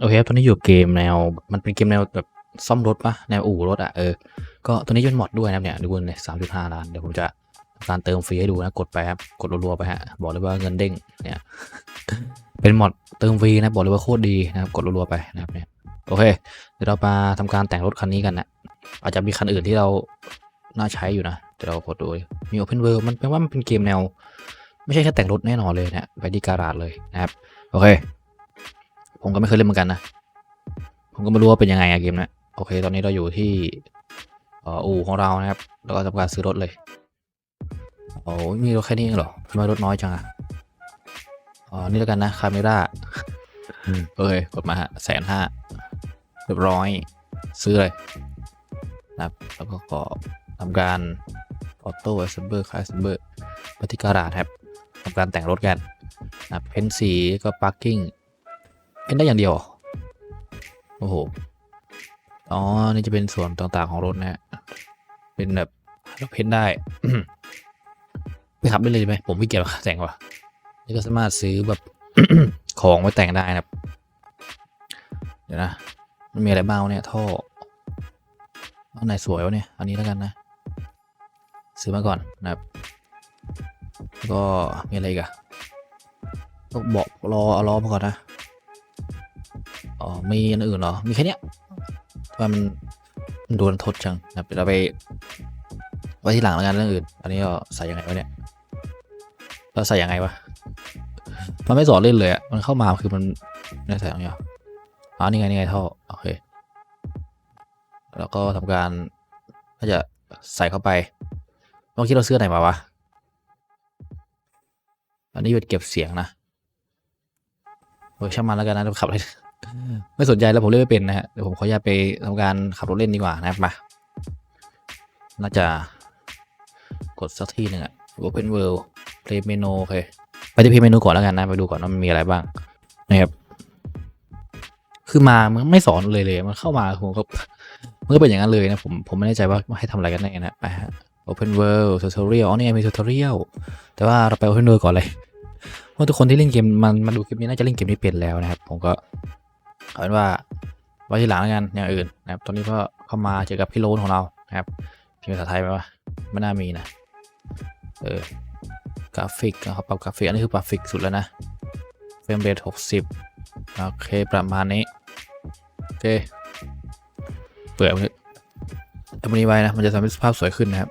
โอเคครับตอนนี้อยู่เกมแนว มันเป็นเกมแนวแบบซ่อมรถปะแนวอู่รถอะเออ ก็ตัวนี้เป็นมอดด้วยนะเนี่ยดูกันเลยสามจุดห้าล้าน เดี๋ยวผมจะทำการเติมฟรีให้ดูนะ กดไปครับ กดรัวๆไปฮะ บอกเลยว่าเงินเด้ง เนี่ย เป็นมอดเติมฟรีนะ บอกเลยว่าโคตรดีนะครับ กดรัวๆไปนะครับเนี่ย โอเค เดี๋ยวเรามาทำการแต่งรถคันนี้กันนะ อาจจะมีคันอื่นที่เรา น่าใช้อยู่นะ เดี๋ยวเรากดดู มี Open World มันแปลว่ามันเป็นเกมแนว ไม่ใช่แค่แต่งรถแน่นอนเลยนะ ไปที่การาดเลยนะครับ โอเค ผมก็ไม่เคยเล่นเหมือนกันนะ ผมก็ไม่รู้ว่าเป็นยังไงอะเกมเนะโอเค ตอนนี้เราอยู่ที่เอ่ออู่ของเรานะครับ แล้วก็ทำการซื้อรถเลยโอ้ยมีรถแค่นี้เองเหรอทำไมรถน้อยจังอะอ๋อ นี่แล้วกันนะ คาเมร่าโอเคกดมาฮะแสนห้าเรียบร้อย ซื้อเลยนะครับ แล้วก็ขอทำการออโต้เอสเบอร์คลาสเบอร์ปฏิการาดครับทำการแต่งรถกันนะครับเพ้นสีก็ปาร์กิ้ง เพ้นได้อย่างเดียว โอ้โห อ๋อ นี่จะเป็นส่วนต่างๆของรถนะฮะ เป็นแบบเราเพ้นได้ไปขับได้เลยไหมผมไม่เกียวกับแต่งว่ะนี่ก็สามารถซื้อแบบของไว้แต่งได้นะครับ เดี๋ยวนะ มันมีอะไรบ้างเนี่ยท่ออันไหนสวยวะเนี่ย อันนี้แล้วกันนะ ซื้อมาก่อนนะครับ ก็มีอะไรอีกอะก็บอกรอเอาล้อมาก่อนนะ อ๋อมีอันอื่นเหรอ มีแค่เนี้ยทำไมมันมันโดนทดจังนะครับเดี๋ยวเราไปไว้ที่หลังแล้วกันเรื่องอื่น อันนี้ก็ใส่ยังไงวะเนี่ยเราใส่ยังไงวะ มันไม่สอนเล่นเลยอะมันเข้ามาคือมันไม่ได้ใส่ตรงนี้หรออ๋อนี่ไงนี่ไงท่อโอเค แล้วก็ทำการก็จะใส่เข้าไปเมื่อกี้เราเสื้อไหนมาวะ อันนี้เป็นเก็บเสียงนะโอ้ยช่างมันแล้วกันนะเราขับเลย ไม่สนใจแล้วผมเล่นไม่เป็นนะฮะเดี๋ยวผมขออนุญาตไปทำการขับรถเล่นดีกว่านะครับมา น่าจะกดสักที่หนึ่งอะ Open World Play Menu โอเค ไปที่ Play Menu ก่อนแล้วกันนะ ไปดูก่อนว่ามันมีอะไรบ้างนะครับ คือมามันไม่สอนเลยเลย มันเข้ามาผมก็มันก็เป็นอย่างนั้นเลยนะ ผมผมไม่แน่ใจว่าให้ทำอะไรกันแน่นะไปฮะ Open World Tutorial อ๋อนี่มี Tutorial แต่ว่าเราไป Open World ก่อนเลย เพราะทุกคนที่เล่นเกมมันมาดูคลิปนี้น่าจะเล่นเกมนี้เป็นแล้วนะครับ ผมก็ เอาเป็นว่าไว้ทีหลังแล้วกันอย่างอื่นนะครับตอนนี้ก็เข้ามาเจอกับพี่โรนของเรานะครับมีภาษาไทยไหมวะไม่น่ามีนะเออกราฟิกนะครับปรับกราฟิกอันนี้คือปรับฟิกสุดแล้วนะเฟรมเรทหกสิบโอเคประมาณนี้โอเคเปิดมันมันนี้ไว้นะมันจะทำให้สภาพสวยขึ้นนะครับ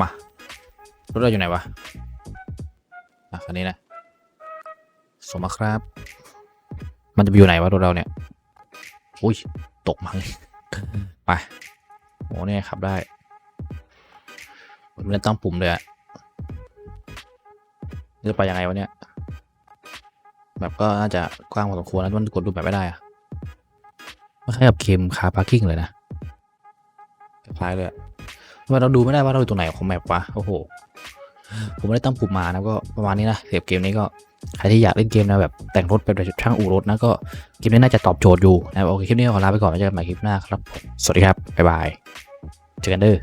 มารถเราอยู่ไหนวะอะคันนี้นะสมมาครับ มันจะไปอยู่ไหนวะรถเราเนี่ย อุ้ย ตกมาเลยไป โอ้เนี่ยขับได้มันไม่ได้ตั้งปุ่มเลยอะนี่จะไปยังไงวะเนี่ย แบบก็น่าจะกว้างพอสมควรแล้วมันกดดูแบบไม่ได้อะไม่คล้ายกับเกมคาร์พาร์กิ้งเลยนะคล้ายเลยอะทำไมเราดูไม่ได้ว่าเราอยู่ตรงไหนของแมปวะ โอ้โห ผมไม่ได้ตั้งปุ่มมานะก็ประมาณนี้นะเสียบเกมนี้ก็ ใครที่อยากเล่นเกมแนวแบบแต่งรถแบบช่างอู่รถนะก็เกมนี้น่าจะตอบโจทย์อยู่นะโอเคคลิปนี้ขอลาไปก่อนแล้วเจอกันใหม่คลิปหน้าครับ สวัสดีครับบ๊ายบายเจอกันเด้อ